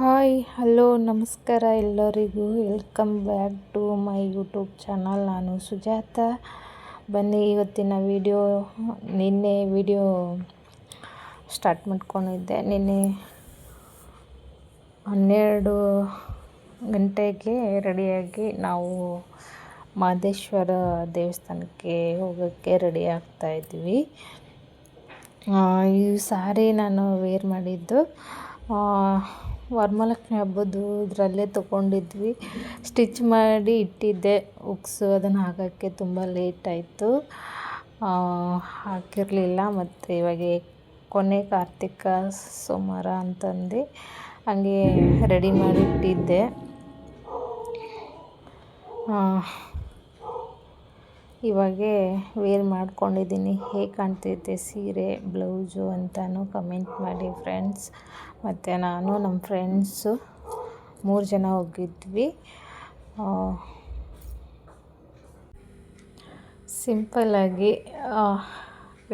Hi, hello, ನಮಸ್ಕಾರ ಎಲ್ಲರಿಗೂ. Welcome back to my YouTube channel. ನಾನು ಸುಜಾತ. ಬನ್ನಿ, ಇವತ್ತಿನ ವಿಡಿಯೋ, ನಿನ್ನೆ ವಿಡಿಯೋ ಸ್ಟಾರ್ಟ್ ಮಾಡ್ಕೊಂಡಿದ್ದೆ. ನಿನ್ನೆ ಹನ್ನೆರಡು ಗಂಟೆಗೆ ರೆಡಿಯಾಗಿ ನಾವು ಮಹದೇಶ್ವರ ದೇವಸ್ಥಾನಕ್ಕೆ ಹೋಗೋಕ್ಕೆ ರೆಡಿ ಆಗ್ತಾ ಇದ್ವಿ. ಈ ಸಾರಿ ನಾನು ವೇರ್ ಮಾಡಿದ್ದು ವರಮಹಾಲಕ್ಷ್ಮಿ ಹಬ್ಬದ್ದು ಇದರಲ್ಲೇ ತೊಗೊಂಡಿದ್ವಿ. ಸ್ಟಿಚ್ ಮಾಡಿ ಇಟ್ಟಿದ್ದೆ. ಉಕ್ಸು ಅದನ್ನು ಹಾಕೋಕ್ಕೆ ತುಂಬ ಲೇಟ್ ಆಯಿತು. ಹಾಕಿರಲಿಲ್ಲ ಮತ್ತು ಇವಾಗ ಕೊನೆ ಕಾರ್ತಿಕ ಸೋಮವಾರ ಅಂತಂದು ಹಂಗೆ ರೆಡಿ ಮಾಡಿ ಇಟ್ಟಿದ್ದೆ. ಇವಾಗೆ ವೇರ್ ಮಾಡ್ಕೊಂಡಿದ್ದೀನಿ. ಹೇಗೆ ಕಾಣ್ತೈತೆ ಸೀರೆ, ಬ್ಲೌಸು ಅಂತಲೂ ಕಮೆಂಟ್ ಮಾಡಿ ಫ್ರೆಂಡ್ಸ್ ಮತ್ತು ನಾನು ನಮ್ಮ ಫ್ರೆಂಡ್ಸು ಮೂರು ಜನ ಹೋಗಿದ್ವಿ. ಸಿಂಪಲ್ಲಾಗಿ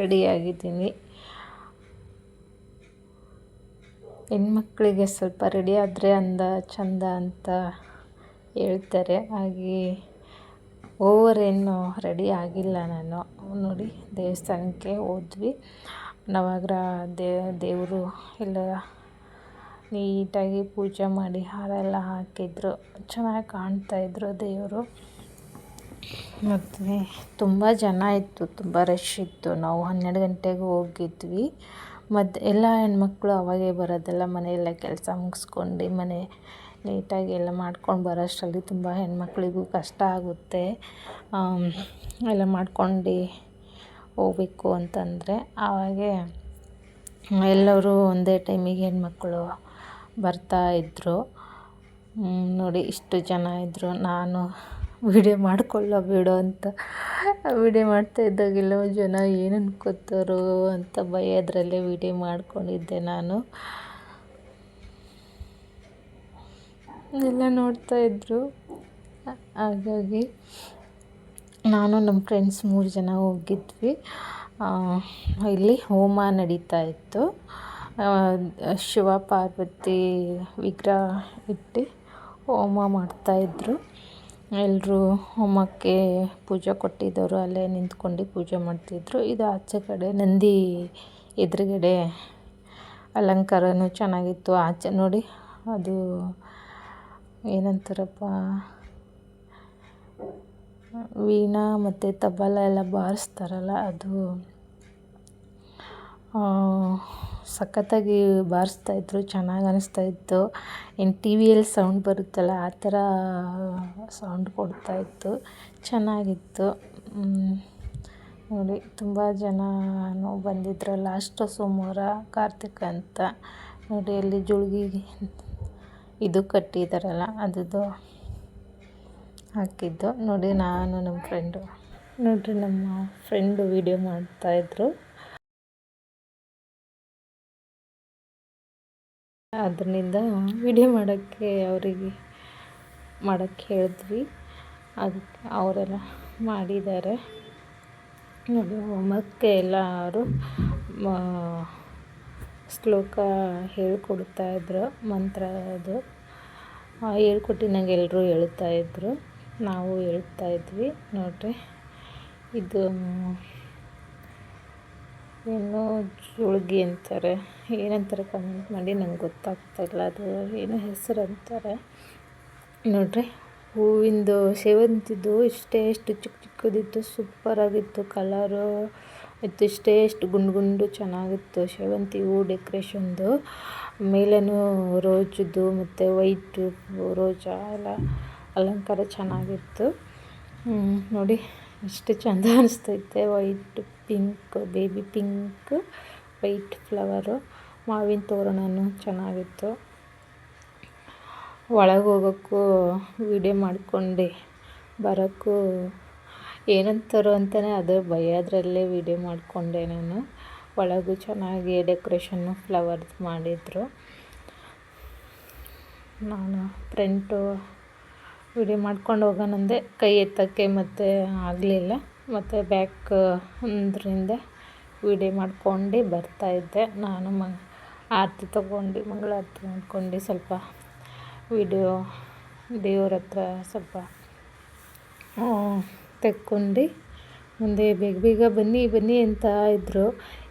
ರೆಡಿಯಾಗಿದ್ದೀನಿ ಹೆಣ್ಮಕ್ಳಿಗೆ ಸ್ವಲ್ಪ ರೆಡಿ ಆದರೆ ಅಂದ, ಚಂದ ಅಂತ ಹೇಳ್ತಾರೆ. ಹಾಗೆ ಓವರ್ ಏನು ರೆಡಿ ಆಗಿಲ್ಲ ನಾನು. ನೋಡಿ, ದೇವಸ್ಥಾನಕ್ಕೆ ಹೋದ್ವಿ. ನವಗ್ರಹ ದೇವರು ಎಲ್ಲ ನೀಟಾಗಿ ಪೂಜೆ ಮಾಡಿ ಹಾರ ಎಲ್ಲ ಹಾಕಿದ್ರು. ಚೆನ್ನಾಗಿ ಕಾಣ್ತಾ ಕಾಣ್ತಾಯಿದ್ರು ದೇವರು. ಮತ್ತು ತುಂಬ ಜನ ಇತ್ತು, ತುಂಬ ರಶ್ ಇತ್ತು. ನಾವು ಹನ್ನೆರಡು ಗಂಟೆಗೆ ಹೋಗಿದ್ವಿ. ಮತ್ತು ಎಲ್ಲ ಹೆಣ್ಮಕ್ಳು ಅವಾಗೇ ಬರೋದೆಲ್ಲ ಮನೆಯೆಲ್ಲ ಕೆಲಸ ಮುಗಿಸ್ಕೊಂಡು ಮನೆ ನೀಟಾಗಿ ಎಲ್ಲ ಮಾಡ್ಕೊಂಡು ಬರೋಷ್ಟರಲ್ಲಿ ತುಂಬ ಹೆಣ್ಮಕ್ಳಿಗೂ ಕಷ್ಟ ಆಗುತ್ತೆ. ಎಲ್ಲ ಮಾಡ್ಕೊಂಡು ಹೋಗ್ಬೇಕು ಅಂತಂದರೆ ಆವಾಗೆ ಎಲ್ಲರೂ ಒಂದೇ ಟೈಮಿಗೆ ಹೆಣ್ಮಕ್ಕಳು ಬರ್ತಾ ಇದ್ದರು ನೋಡಿ ಇಷ್ಟು ಜನ ಇದ್ದರು ನಾನು ವಿಡಿಯೋ ಮಾಡಿಕೊಳ್ಳೋ ಬಿಡು ಅಂತ ವಿಡಿಯೋ ಎಲ್ಲೋ ಜನ ಏನು ಅನ್ಕೋತಾರೋ ಅಂತ ಭಯದರಲ್ಲೇ ವಿಡಿಯೋ ಮಾಡ್ಕೊಂಡಿದ್ದೆ ನಾನು. ಎಲ್ಲ ನೋಡ್ತಾಯಿದ್ರು ಹಾಗಾಗಿ ನಾನು ನಮ್ಮ ಫ್ರೆಂಡ್ಸ್ ಮೂರು ಜನ ಹೋಗಿದ್ವಿ. ಇಲ್ಲಿ ಹೋಮ ನಡೀತಾ ಇತ್ತು. ಶಿವ, ಪಾರ್ವತಿ ವಿಗ್ರಹ ಇಟ್ಟು ಹೋಮ ಮಾಡ್ತಾಯಿದ್ರು ಎಲ್ಲರೂ ಹೋಮಕ್ಕೆ ಪೂಜೆ ಕೊಟ್ಟಿದ್ದವರು ಅಲ್ಲೇ ನಿಂತ್ಕೊಂಡು ಪೂಜೆ ಮಾಡ್ತಿದ್ರು. ಇದು ಆಚೆ ಕಡೆ ನಂದಿ ಎದುರುಗಡೆ ಅಲಂಕಾರವೂ ಚೆನ್ನಾಗಿತ್ತು. ಆಚೆ ನೋಡಿ ಅದು ಏನಂತಾರಪ್ಪ? ವೀಣಾ ಮತ್ತು ತಬಲ ಎಲ್ಲ ಬಾರಿಸ್ತಾರಲ್ಲ, ಅದು ಸಖತ್ತಾಗಿ ಬಾರಿಸ್ತಾಯಿದ್ರು ಚೆನ್ನಾಗಿ ಅನ್ನಿಸ್ತಾಯಿತ್ತು ಇನ್ನು ಟಿ ವಿಯಲ್ಲಿ ಸೌಂಡ್ ಬರುತ್ತಲ್ಲ, ಆ ಥರ ಸೌಂಡ್ ಕೊಡ್ತಾಯಿತ್ತು ಚೆನ್ನಾಗಿತ್ತು. ನೋಡಿ, ತುಂಬ ಜನನೂ ಬಂದಿದ್ರು. ಲಾಸ್ಟ್ ಸೋಮವಾರ ಕಾರ್ತಿಕ ಅಂತ. ನೋಡಿ, ಅಲ್ಲಿ ಜುಳ್ಗಿ ಇದು ಕಟ್ಟಿದಾರಲ್ಲ ಅದು ಹಾಕಿದ್ದು. ನೋಡಿ, ನಾನು ನಮ್ಮ ಫ್ರೆಂಡು ನೋಡಿರಿ, ನಮ್ಮ ಫ್ರೆಂಡು ವೀಡಿಯೋ ಮಾಡ್ತಾಯಿದ್ರು ಅದರಿಂದ ವಿಡಿಯೋ ಮಾಡೋಕ್ಕೆ ಅವರಿಗೆ ಮಾಡೋಕ್ಕೆ ಹೇಳಿದ್ವಿ. ಅದಕ್ಕೆ ಅವರೆಲ್ಲ ಮಾಡಿದ್ದಾರೆ. ನೋಡಿ ಹೋಮಕ್ಕೆ ಎಲ್ಲರೂ ಶ್ಲೋಕ ಹೇಳ್ಕೊಡ್ತಾಯಿದ್ರು ಮಂತ್ರ ಅದು. ಹೇಳ್ಕೊಟ್ಟಿನಂಗೆ ಎಲ್ಲರೂ ಹೇಳ್ತಾಯಿದ್ರು ನಾವು ಹೇಳ್ತಾಯಿದ್ವಿ ನೋಡಿರಿ. ಇದು ಏನೋ ಜೋಳ್ಗಿ ಅಂತಾರೆ. ಏನಂತಾರೆ ಕಮೆಂಟ್ ಮಾಡಿ ನಂಗೆ ಗೊತ್ತಾಗ್ತಾಯಿಲ್ಲ ಅದು ಏನು ಹೆಸರು ಅಂತಾರೆ. ನೋಡಿರಿ. ಹೂವಿಂದು ಸೇವಂತಿದ್ದು ಇಷ್ಟೇ. ಎಷ್ಟು ಚಿಕ್ಕ ಚಿಕ್ಕದಿತ್ತು. ಸೂಪರಾಗಿತ್ತು. ಕಲರು ಇಷ್ಟೇ ಎಷ್ಟು ಗುಂಡು ಗುಂಡು ಚೆನ್ನಾಗಿತ್ತು ಸೇವಂತಿ ಹೂ ಡೆಕ್ರೇಷನ್ದು. ಮೇಲೇನು ರೋಜದ್ದು ಮತ್ತು ವೈಟು ರೋಜಾ ಎಲ್ಲ ಅಲಂಕಾರ ಚೆನ್ನಾಗಿತ್ತು. ನೋಡಿ ಎಷ್ಟು ಚಂದ ಅನಿಸ್ತೈತೆ. White pink, baby pink, white flower, ಮಾವಿನ ತೋರಣನೂ ಚೆನ್ನಾಗಿತ್ತು. ಒಳಗೆ ಹೋಗೋಕ್ಕೂ ವಿಡಿಯೋ ಮಾಡ್ಕೊಂಡು, ಬರೋಕ್ಕೂ ಏನಂತಾರೋ ಅಂತಲೇ ಅದು ಭಯದರಲ್ಲೇ ವೀಡಿಯೋ ಮಾಡಿಕೊಂಡೆ ನಾನು. ಒಳಗೂ ಚೆನ್ನಾಗಿ ಡೆಕೋರೇಷನ್ನು ಫ್ಲವರ್ಸ್ ಮಾಡಿದರು. ನಾನು ಫ್ರೆಂಟು ವಿಡಿಯೋ ಮಾಡ್ಕೊಂಡು ಹೋಗೋಣಂದೆ. ಕೈ ಎತ್ತಕ್ಕೆ ಮತ್ತು ಆಗಲಿಲ್ಲ. ಮತ್ತು ಬ್ಯಾಕ್ ಅಂದ್ರಿಂದ ವಿಡಿಯೋ ಮಾಡ್ಕೊಂಡು ಬರ್ತಾಯಿದ್ದೆ ನಾನು ಮ, ಆರತಿ ತೊಗೊಂಡು, ಮಂಗಳಾರತಿ ಮಾಡ್ಕೊಂಡು ಸ್ವಲ್ಪ ವಿಡಿಯೋ ದೇವ್ರ ಹತ್ರ ಸ್ವಲ್ಪ ತೆಕ್ಕೊಂಡು ಮುಂದೆ ಬೇಗ ಬೇಗ ಬನ್ನಿ ಬನ್ನಿ ಅಂತ ಇದ್ದರು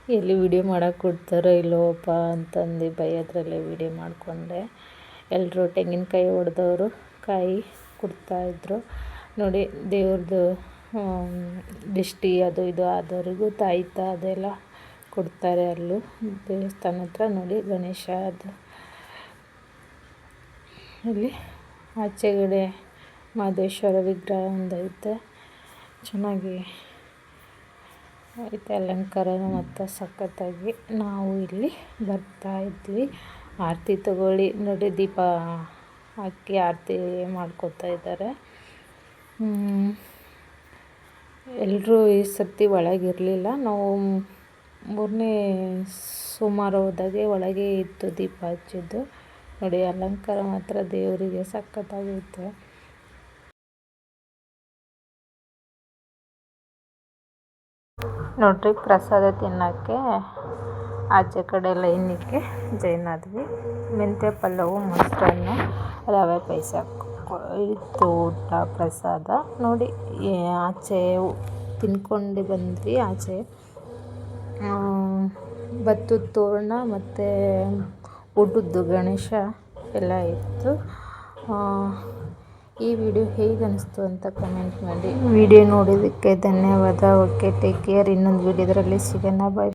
ಎಲ್ಲಿ ವಿಡಿಯೋ ಮಾಡೋಕೆ ಕೊಡ್ತಾರೋ ಇಲ್ಲೋಪ್ಪ ಅಂತಂದು ಭಯದ್ರಲ್ಲೇ ವಿಡಿಯೋ ಮಾಡಿಕೊಂಡೆ. ಎಲ್ಲರೂ ತೆಂಗಿನಕಾಯಿ ಹೊಡೆದವರು ಕಾಯಿ ಕೊಡ್ತಾಯಿದ್ರು ನೋಡಿ ದೇವ್ರದ್ದು ದಿಷ್ಟಿ ಅದು ಇದು ಆದವ್ರಿಗೂ ತಾಯಿತ ಅದೆಲ್ಲ ಕೊಡ್ತಾರೆ ಅಲ್ಲೂ ದೇವಸ್ಥಾನ ಹತ್ರ. ನೋಡಿ ಗಣೇಶ ಅದು. ಇಲ್ಲಿ ಆಚೆಗಡೆ ಮಹದೇಶ್ವರ ವಿಗ್ರಹ ಒಂದೈತೆ ಚೆನ್ನಾಗಿ ಐತೆ ಅಲಂಕಾರನೂ ಮತ್ತು ಸಖತ್ತಾಗಿ ನಾವು ಇಲ್ಲಿ ಬರ್ತಾ ಇದ್ವಿ. ಆರತಿ ತಗೊಳ್ಳಿ. ನೋಡಿ, ದೀಪ ಹಾಕಿ ಆರತಿ ಮಾಡ್ಕೊತಾ ಇದ್ದಾರೆ. ಎಲ್ಲರೂ ಈ ಸರ್ತಿ ಒಳಗಿರಲಿಲ್ಲ. ನಾವು ಮೂರನೇ ಸುಮಾರು ಹೋದಾಗೆ ಒಳಗೆ ಇತ್ತು ದೀಪ ಹಚ್ಚಿದ್ದು. ನೋಡಿ, ಅಲಂಕಾರ ಮಾತ್ರ ದೇವರಿಗೆ ಸಖತ್ತಾಗೈತೆ ನೋಡ್ರಿ, ಪ್ರಸಾದ ತಿನ್ನೋಕ್ಕೆ ಆಚೆ ಕಡೆ ಲೈನಿಗೆ ಜೈನ್ ಆದ್ವಿ. ಮೆಂತ್ಯ ಪಲ್ಲವು, ಮೊಸರನ್ನ, ರವೆ ಪಾಯಸ ಇತ್ತು ಊಟ, ಪ್ರಸಾದ. ನೋಡಿ ಆಚೆ ತಿನ್ಕೊಂಡು ಬಂದ್ವಿ. ಆಚೆ ಭತ್ತದ ತೋರಣ ಮತ್ತು ಊಟದ್ದು ಗಣೇಶ ಎಲ್ಲ ಇತ್ತು. ಈ ವಿಡಿಯೋ ಹೇಗೆ ಅನಿಸ್ತು ಅಂತ ಕಮೆಂಟ್ ಮಾಡಿ. ವಿಡಿಯೋ ನೋಡಿದ್ದಕ್ಕೆ ಧನ್ಯವಾದ. ಓಕೆ ಟೇಕ್ ಕೇರ್ ಇನ್ನೊಂದು ವಿಡಿಯೋದ್ರಲ್ಲಿ ಸಿಗೋಣ. ಬಾಯ್